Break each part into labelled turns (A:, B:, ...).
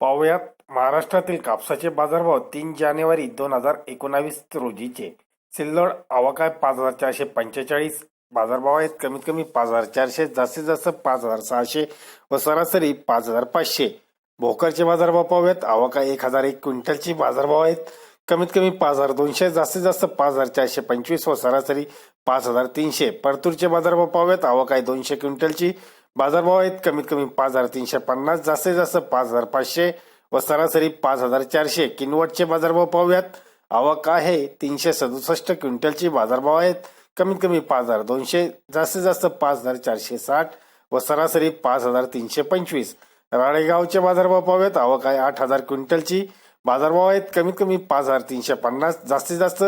A: पाहुयात. महाराष्ट्रातील कापसाचे बाजारभाव तीन जानेवारी दोन हजार एकोणावीस रोजीचे. सिल्लोड आवाकाय पाच हजार चारशे पंचेचाळीस बाजारभाव आहेत कमीत कमी पाच हजार चारशे जास्तीत जास्त पाच हजार सहाशे व सरासरी पाच हजार पाचशे. भोकरचे बाजारभाव पाहूयात. आवाकाय एक हजार एक क्विंटलची बाजारभाव आहेत कमीत कमी पाच हजार दोनशे जास्तीत जास्त पाच हजार चारशे पंचवीस व सरासरी पाच हजार तीनशे. परतूरचे बाजारभाव पाहूयात. आवक दोनशे क्विंटलची बाजारभाव आहेत कमीत कमी पाच हजार तीनशे पन्नास जास्तीत जास्त पाच हजार पाचशे व सरासरी पाच हजार चारशे. किनवटचे बाजारभाव पाहूयात. आवक आहे तीनशे सदुसष्ट क्विंटलचे बाजारभाव आहेत. कमीत कमी पाच हजार दोनशे जास्तीत जास्त पाच हजार चारशे साठ व सरासरी पाच हजार तीनशे पंचवीस. राळेगावचे बाजारभाव पाहूयात. आवक आहे आठ हजार क्विंटलची. बाजारभाव आहेत कमीत कमी पाच हजार तीनशे पन्नास जास्तीत जास्त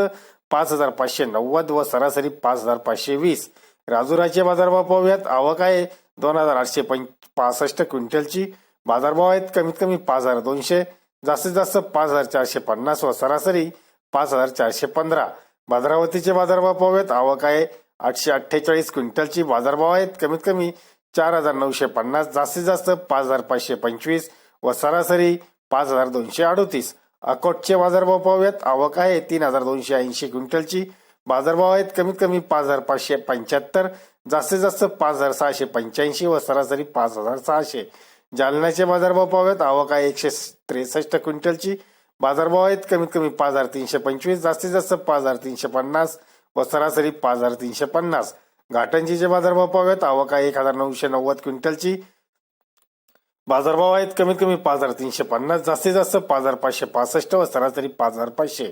A: पाच हजार पाचशे नव्वद व सरासरी पाच हजार पाचशे वीस. राजुराचे बाजारभाव पाहूयात. आवक आहे दोन हजार आठशे पंच पासष्ट क्विंटलची बाजारभाव आहेत. कमीत कमी पाच हजार दोनशे जास्तीत जास्त पाच हजार चारशे पन्नास व सरासरी पाच हजार चारशे पंधरा. भद्रावतीचे बाजारभाव पाहूयात. आवक आहे आठशे अठ्ठेचाळीस क्विंटलची. बाजारभाव आहेत कमीत कमी चार हजार नऊशे पन्नास जास्तीत जास्त पाच हजार पाचशे पंचवीस व सरासरी पाच हजार दोनशे अडोतीस. अकोटचे बाजारभाव पाहूयात. आवक आहे तीन हजार दोनशे ऐंशी क्विंटलची. बाजारभाव आहेत कमीत कमी पाच हजार पाचशे पंच्याहत्तर जास्तीत जास्त पाच हजार सहाशे पंच्याऐंशी व सरासरी पाच हजार सहाशे. जालन्याचे बाजारभाव पाहूयात. आवक आहे एकशे त्रेसष्ट क्विंटलची. बाजारभाव आहेत कमीत कमी पाच हजार तीनशे पंचवीस जास्तीत जास्त पाच हजार तीनशे पन्नास व सरासरी पाच हजार तीनशे पन्नास. घाटंजीचे बाजारभाव पाहूयात. आवक आहे एक हजार नऊशे नव्वद क्विंटलची. बाजारभाव आहेत कमीत कमी पाच हजार तीनशे पन्नास जास्तीत जास्त पाच हजार पाचशे पासष्ट व सरासरी पाच हजार पाचशे.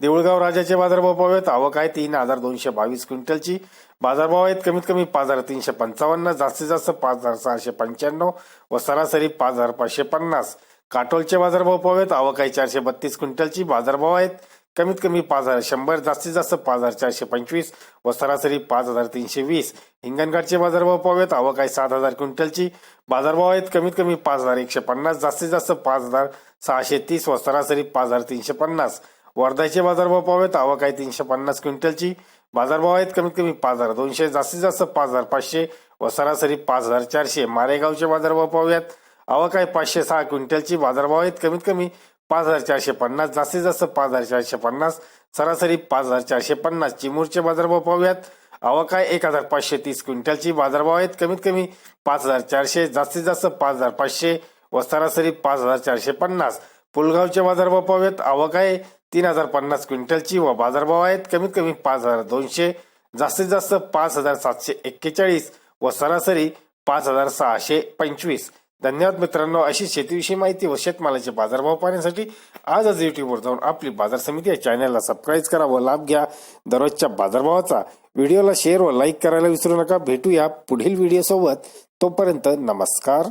A: देऊळगाव राजाचे बाजारभाव पाहूयात. आवक आहे तीन हजार दोनशे बावीस क्विंटलची. बाजारभाव आहेत कमीत कमी पाच हजार तीनशे पंचावन्न जास्तीत जास्त पाच हजार सहाशे पंच्याण्णव व सरासरी पाच हजार पाचशे पन्नास. काटोलचे बाजारभाव पाहूयात. आवक आहे चारशे बत्तीस क्विंटलची. बाजारभाव आहेत कमीत कमी पाच हजार शंभर जास्तीत जास्त पाच हजार चारशे पंचवीस व सरासरी पाच हजार तीनशे वीस. हिंगणघाटचे बाजारभाव पाहूयात आवक आहे सात हजार क्विंटलची. बाजारभाव आहेत कमीत कमी पाच हजार एकशे पन्नास जास्तीत जास्त पाच हजार सहाशे तीस व सरासरी पाच हजार तीनशे पन्नास. वर्ध्याचे बाजारभाव पाहूयात आवक आहे तीनशे पन्नास क्विंटलची. बाजारभाव आहेत कमीत कमी पाच हजार दोनशे जास्तीत जास्त पाच हजार पाचशे व सरासरी पाच हजार चारशे. मारेगावचे बाजारभाव पाहूयात आवक आहे पाचशे सहा क्विंटलची बाजारभाव आहेत कमीत कमी पाच हजार चारशे पन्नास जास्तीत जास्त पाच हजार चारशे पन्नास सरासरी पाच हजार चारशे पन्नास चिमूरचे बाजारभाव पाहूयात. आवक आहे एक हजार पाचशे तीस क्विंटलची बाजारभाव आहेत कमीत कमी पाच हजार चारशे जास्तीत जास्त पाच हजार पाचशे व सरासरी पाच हजार चारशे पन्नास. पुलगावचे बाजारभाव पाहूयात. आवक आहे तीन हजार पन्नास क्विंटलची व बाजारभाव आहेत कमीत कमी पाच हजार दोनशे जास्तीत जास्त पाच हजार सातशे एक्केचाळीस व सरासरी पाच हजार सहाशे पंचवीस. धन्यवाद मित्रांनो. अशी शेतीविषयी माहिती व शेतमालाचे बाजारभाव पाहण्यासाठी आजच युट्यूबवर जाऊन आपली बाजार समिती या चॅनलला सबस्क्राईब करा व लाभ घ्या. दररोजच्या बाजारभावाचा व्हिडिओला शेअर व लाईक करायला विसरू नका. भेटूया पुढील व्हिडिओ सोबत. तोपर्यंत नमस्कार.